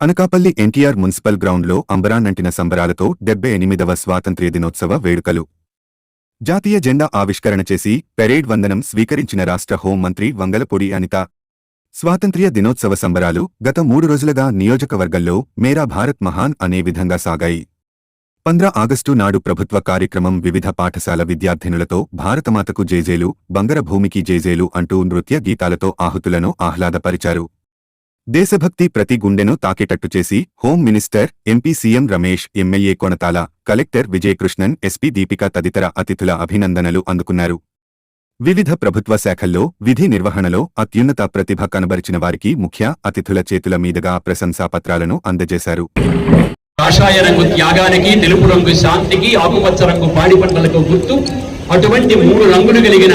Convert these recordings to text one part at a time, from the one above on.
Anakapalli NTR municipal గ్రౌండ్లో అంబరానంటిన సంబరాలతో డెబ్బై ఎనిమిదవ స్వాతంత్ర్య దినోత్సవ వేడుకలు. జాతీయ జెండా ఆవిష్కరణ చేసి పెరేడ్ వందనం స్వీకరించిన రాష్ట్ర హోంమంత్రి వంగలపూడి అనిత. స్వాతంత్ర్య దినోత్సవ సంబరాలు గత మూడు రోజులుగా నియోజకవర్గంలో మేరా భారత్ మహాన్ అనే విధంగా సాగాయి. పంద్ర ఆగస్టు నాడు ప్రభుత్వ కార్యక్రమం వివిధ పాఠశాల విద్యార్థినులతో భారతమాతకు జేజేలు బంగరభూమికి జేజేలు అంటూ నృత్య గీతాలతో ఆహుతులను ఆహ్లాదపరిచారు. దేశభక్తి ప్రతి గుండెను తాకేటట్టు చేసి home minister MP CM Ramesh MLA Konathala collector Vijayakrishnan SP Deepika తదితర అతిథుల అభినందనలు అందుకున్నారు. వివిధ ప్రభుత్వ శాఖల్లో విధి నిర్వహణలో అత్యున్నత ప్రతిభ కనబరిచిన వారికి ముఖ్య అతిథుల చేతుల మీదుగా ప్రశంసాపత్రాలను అందజేశారు. కాషాయ రంగు త్యాగానికి తెలుపు రంగు శాంతికి ఆకుపచ్చ రంగు పాడి పంటలకు గుర్తు. అటువంటి మూడు రంగులు కలిగిన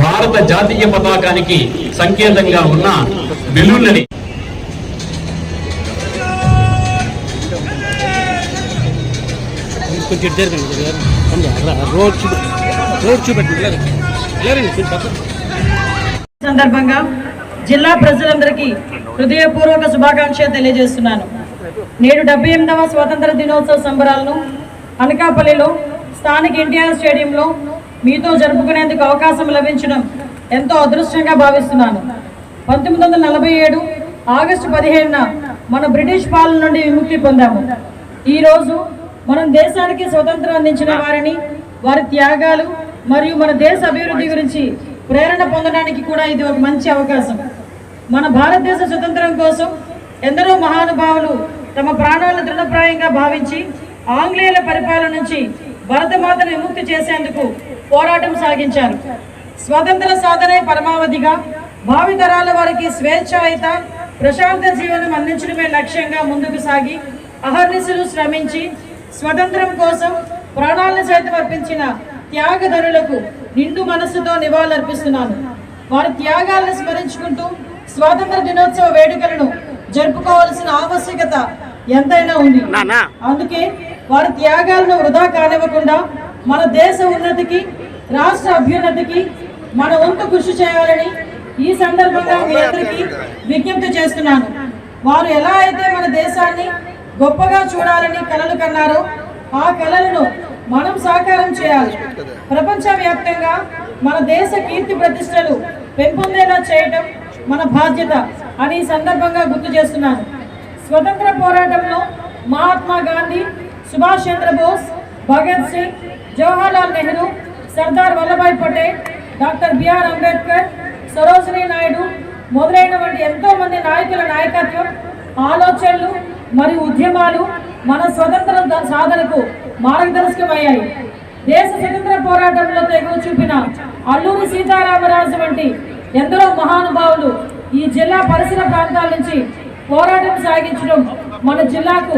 భారత జాతీయ పతాకానికి సంకేతంగా ఉన్న బెలూన్నని కొంచెం ఇటు జరగండి రోడ్ రోడ్ చూపెట్టండి సందర్భంగా జిల్లా ప్రజలందరికీ హృదయపూర్వక శుభాకాంక్షలు తెలియజేస్తున్నాను. నేడు డెబ్బై ఎనిమిదవ స్వాతంత్ర దినోత్సవ సంబరాలను అనకాపల్లిలో స్థానిక ఎన్టీఆర్ స్టేడియంలో మీతో జరుపుకునేందుకు అవకాశం లభించడం ఎంతో అదృష్టంగా భావిస్తున్నాను. పంతొమ్మిది వందల నలభై ఏడు ఆగస్టు పదిహేనున మన బ్రిటిష్ పాలన నుండి విముక్తి పొందాము. ఈరోజు మనం దేశానికి స్వతంత్రం అందించిన వారిని వారి త్యాగాలు మరియు మన దేశ అభివృద్ధి గురించి ప్రేరణ పొందడానికి కూడా ఇది ఒక మంచి అవకాశం. మన భారతదేశ స్వతంత్రం కోసం ఎందరో మహానుభావులు తమ ప్రాణాలను దృఢప్రాయంగా భావించి ఆంగ్లేయుల పరిపాలన నుంచి భరతమాతను విముక్తి చేసేందుకు పోరాటం సాగించారు. స్వతంత్ర సాధనే పరమావధిగా భావితరాల వారికి స్వేచ్ఛాయుత ప్రశాంత జీవనం అందించడమే లక్ష్యంగా ముందుకు సాగి అహర్నిశలు శ్రమించి స్వతంత్రం కోసం ప్రాణాలను సైతం అర్పించిన త్యాగధనులకు నిండు మనస్సుతో నివాళులర్పిస్తున్నాను. వారి త్యాగాలను స్మరించుకుంటూ స్వాతంత్ర దినోత్సవ వేడుకలను జరుపుకోవాల్సిన ఆవశ్యకత ఎంతైనా ఉంది. అందుకే వారి త్యాగాలను వృధా కానివ్వకుండా మన దేశ ఉన్నతికి రాష్ట్ర అభ్యున్నతికి మన వంతు కృషి చేయాలని ఈ సందర్భంగా మీ అందరికీ విజ్ఞప్తి చేస్తున్నాను. వారు ఎలా అయితే మన దేశాన్ని గొప్పగా చూడాలని కలలు కన్నారో. ఆ కళలను మనం సాకారం చేయాలి. ప్రపంచవ్యాప్తంగా మన దేశ కీర్తి ప్రతిష్టలు పెంపొందేలా చేయటం మన బాధ్యత అని సందర్భంగా గుర్తు చేస్తున్నాను. స్వతంత్ర పోరాటంలో Mahatma Gandhi Subhash Chandrabose Bhagat Singh Jawaharlal Nehru Sardar Vallabhbhai Patel doctor B R Ambedkar Sarojini Naidu మొదలైన వంటి ఎంతో మంది నాయకుల నాయకత్వం ఆలోచనలు మరియు ఉద్యమాలు మన స్వతంత్ర సాధనకు మార్గదర్శకమయ్యాయి. దేశ స్వతంత్ర పోరాటంలో తెగువ చూపిన అల్లూరి సీతారామరాజు వంటి ఎందరో మహానుభావులు ఈ జిల్లా పరిసర ప్రాంతాల నుంచి పోరాటం సాగించడం మన జిల్లాకు